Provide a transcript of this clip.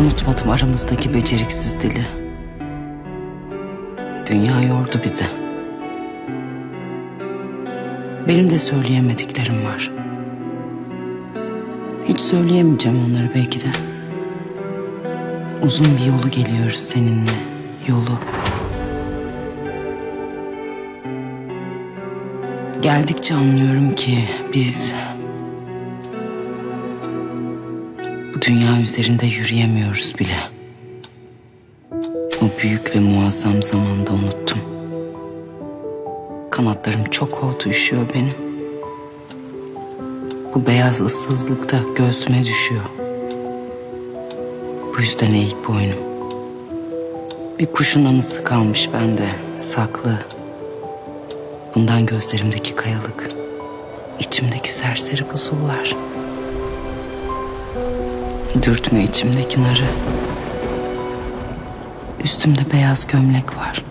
Unutmadım aramızdaki beceriksiz dili. Dünya yordu bizi. Benim de söyleyemediklerim var. Hiç söyleyemeyeceğim onları belki de. Uzun bir yolu geliyoruz seninle. Yolu. Geldikçe anlıyorum ki biz bu dünya üzerinde yürüyemiyoruz bile. O büyük ve muazzam zamanda unuttum. Kanatlarım çok oldu üşüyor benim. Bu beyaz ıssızlık da göğsüme düşüyor. Bu yüzden eğik boynum. Bir kuşun anısı kalmış bende saklı. Bundan gözlerimdeki kayalık. içimdeki serseri buzullar. Dürtme içimdeki narı. Üstümde beyaz gömlek var.